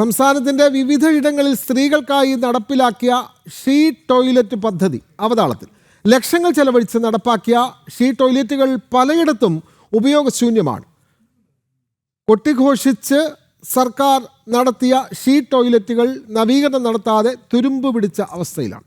സംസ്ഥാനത്തിന്റെ വിവിധ ഇടങ്ങളിൽ സ്ത്രീകൾക്കായി നടപ്പിലാക്കിയ ഷീ ടോയ്ലറ്റ് പദ്ധതി അവതാളത്തിൽ. ലക്ഷങ്ങൾ ചെലവഴിച്ച് നടപ്പാക്കിയ ഷീ ടോയ്ലറ്റുകൾ പലയിടത്തും ഉപയോഗശൂന്യമാണ്. കൊട്ടിഘോഷിച്ച് സർക്കാർ നടത്തിയ ഷീ ടോയ്ലറ്റുകൾ നവീകരണം നടത്താതെ തുരുമ്പ് പിടിച്ച അവസ്ഥയിലാണ്.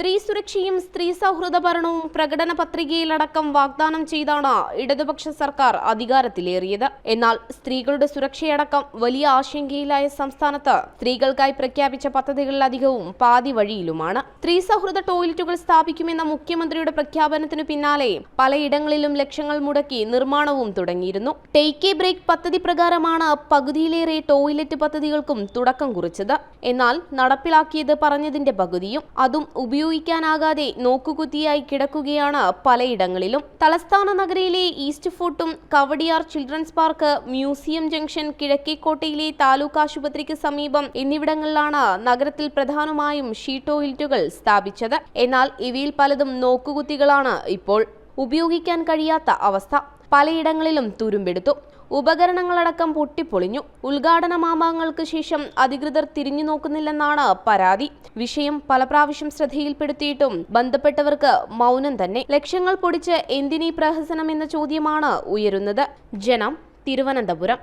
സ്ത്രീ സുരക്ഷയും സ്ത്രീ സൗഹൃദ ഭരണവും പ്രകടന പത്രികയിലടക്കം വാഗ്ദാനം ചെയ്താണ് ഇടതുപക്ഷ സർക്കാർ അധികാരത്തിലേറിയത്. എന്നാൽ സ്ത്രീകളുടെ സുരക്ഷയടക്കം വലിയ ആശങ്കയിലായ സംസ്ഥാനത്ത് സ്ത്രീകൾക്കായി പ്രഖ്യാപിച്ച പദ്ധതികളിലധികവും പാതി വഴിയിലുമാണ്. സ്ത്രീ സൗഹൃദ ടോയ്ലറ്റുകൾ സ്ഥാപിക്കുമെന്ന മുഖ്യമന്ത്രിയുടെ പ്രഖ്യാപനത്തിനു പിന്നാലെ പലയിടങ്ങളിലും ലക്ഷങ്ങൾ മുടക്കി നിർമ്മാണവും തുടങ്ങിയിരുന്നു. ടേക്ക് എ ബ്രേക്ക് പദ്ധതി പ്രകാരമാണ് പകുതിയിലേറെ ടോയ്ലറ്റ് പദ്ധതികൾക്കും തുടക്കം കുറിച്ചത്. എന്നാൽ നടപ്പിലാക്കിയത് പറഞ്ഞതിന്റെ പകുതിയും അതും ഉപയോഗിക്കാനാകാതെ നോക്കുകുത്തിയായി കിടക്കുകയാണ് പലയിടങ്ങളിലും. തലസ്ഥാന നഗരയിലെ east ഫോർട്ടും Kowdiar children's park museum junction കിഴക്കേക്കോട്ടയിലെ taluk ആശുപത്രിക്ക് സമീപം എന്നിവിടങ്ങളിലാണ് നഗരത്തിൽ പ്രധാനമായും ഷീട്ടോയിൽറ്റുകൾ സ്ഥാപിച്ചത്. എന്നാൽ ഇവയിൽ പലതും നോക്കുകുത്തികളാണ് ഇപ്പോൾ ഉപയോഗിക്കാൻ കഴിയാത്ത അവസ്ഥ. പലയിടങ്ങളിലും തുരുമ്പെടുത്തു. ഉപകരണങ്ങളടക്കം പൊട്ടിപ്പൊളിഞ്ഞു. ഉദ്ഘാടന മാമാങ്ങൾക്ക് ശേഷം അധികൃതർ തിരിഞ്ഞു നോക്കുന്നില്ലെന്നാണ് പരാതി. വിഷയം പല പ്രാവശ്യം ശ്രദ്ധയിൽപ്പെടുത്തിയിട്ടും ബന്ധപ്പെട്ടവർക്ക് മൗനം തന്നെ. ലക്ഷങ്ങൾ പൊടിച്ച് എന്തിനീ പ്രഹസനം എന്ന ചോദ്യമാണ് ഉയരുന്നത്. ജനം തിരുവനന്തപുരം.